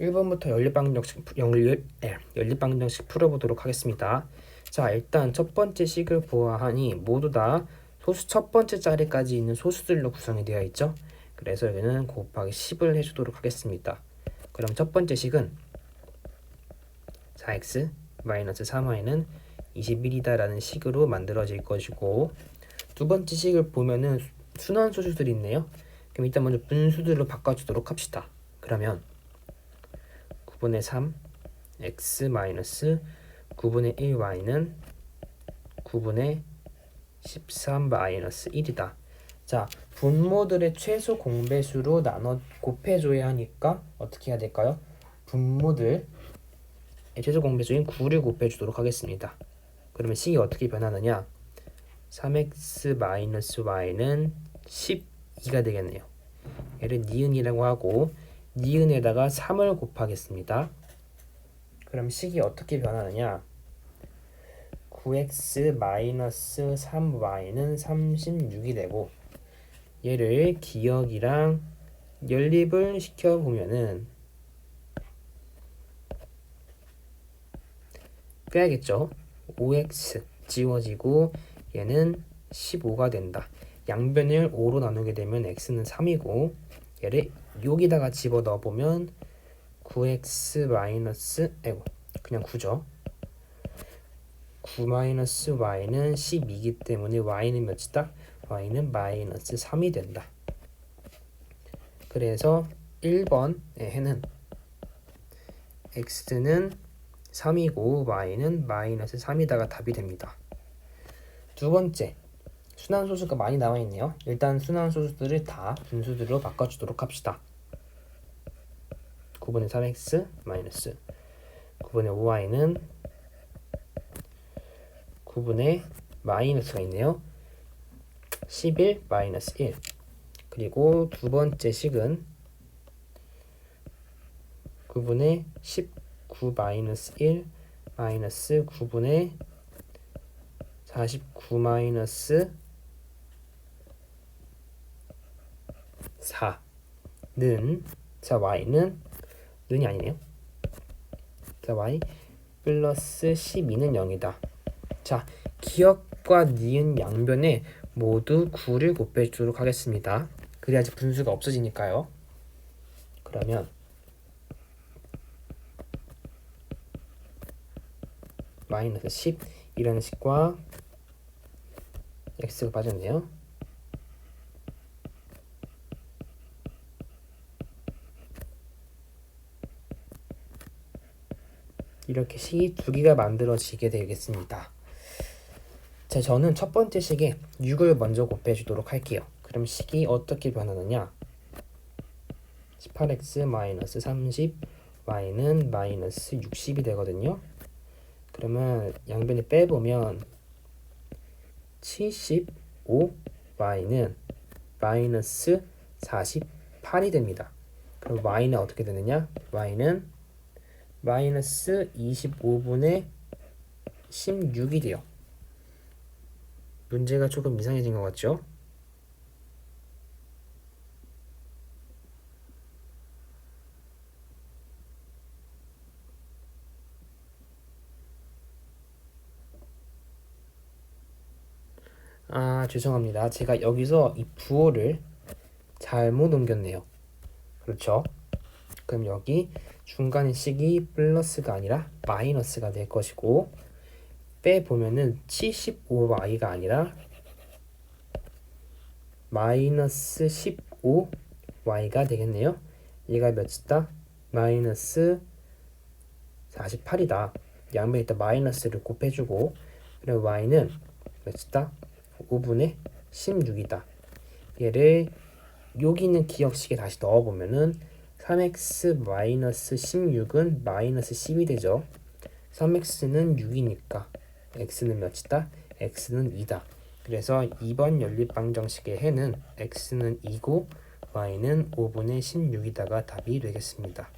1번부터 연립방정식 푸- 연립 예, 연립방정식 풀어보도록 하겠습니다. 자, 일단 첫 번째 식을 보아하니 모두 다 소수 첫 번째 자리까지 있는 소수들로 구성이 되어 있죠. 그래서 여기는 곱하기 10을 해주도록 하겠습니다. 그럼 첫 번째 식은 4x 마이너스 3y는 21이다라는 식으로 만들어질 것이고 두 번째 식을 보면은 수- 순환 소수들이 있네요. 그럼 일단 먼저 분수들로 바꿔주도록 합시다. 그러면 9분의 3 x 마이너스 9분의 1 y는 9분의 13 마이너스 1이다. 자, 분모들의 최소 공배수로 나눠 곱해줘야 하니까 어떻게 해야 될까요? 분모들 최소 공배수인 9를 곱해주도록 하겠습니다. 그러면 식이 어떻게 변하느냐? 3x 마이너스 y는 12가 되겠네요. 얘를 니은이라고 하고 니은에다가 3을 곱하겠습니다. 그럼 식이 어떻게 변하느냐? 9x 마이너스 3y는 36이 되고 얘를 기억이랑 연립을 시켜 보면은 빼야겠죠. 5x 지워지고 얘는 15가 된다. 양변을 5로 나누게 되면 x는 3이고 얘를 여기다가 집어 넣어 보면 9x 마이너스 아이고 그냥 9죠. 9 마이너스 y는 12이기 때문에 y는 몇이다? y는 마이너스 3이 된다. 그래서 1번의 해는 x는 3이고 y는 마이너스 3이다가 답이 됩니다. 두 번째 순환 소수가 많이 나와 있네요. 일단 순환 소수들을 다 분수들로 바꿔주도록 합시다. 9분의 3x 마이너스 9분의 5y는 9분의 마이너스가 있네요. 11 마이너스 1 그리고 두 번째 식은 9분의 19 마이너스 1 마이너스 9분의 49 마이너스 4는 자 y는 는이 아니네요. 자 y 플러스 12는 0이다. 자 기억과 니은 양변에 모두 9를 곱해주도록 하겠습니다. 그래야지 분수가 없어지니까요. 그러면 마이너스 10이라는 식과 x가 빠졌네요. 이렇게 식이 두 개가 만들어지게 되겠습니다. 자, 저는 첫 번째 식에 6을 먼저 곱해주도록 할게요. 그럼 식이 어떻게 변하느냐? 18x 마이너스 30 y는 마이너스 60이 되거든요. 그러면 양변에 빼보면 75 y는 마이너스 48이 됩니다. 그럼 y는 어떻게 되느냐? y는 마이너스 25분의 16이 돼요. 문제가 조금 이상해진 것 같죠? 아, 죄송합니다. 제가 여기서 이 부호를 잘못 옮겼네요. 그렇죠? 그럼 여기 중간의 식이 플러스가 아니라 마이너스가 될 것이고 빼보면은 75y가 아니라 마이너스 15y가 되겠네요. 얘가 몇이다? 마이너스 48이다. 양변에 있다 마이너스를 곱해주고 그리고 y는 몇이다? 5분의 16이다. 얘를 여기 있는 기억식에 다시 넣어보면은 3x 마이너스 16은 마이너스 10이 되죠. 3x는 6이니까 x는 몇이다? x는 2다. 그래서 2번 연립방 정식의 해는 x는 2고 y는 5분의 16이다가 답이 되겠습니다.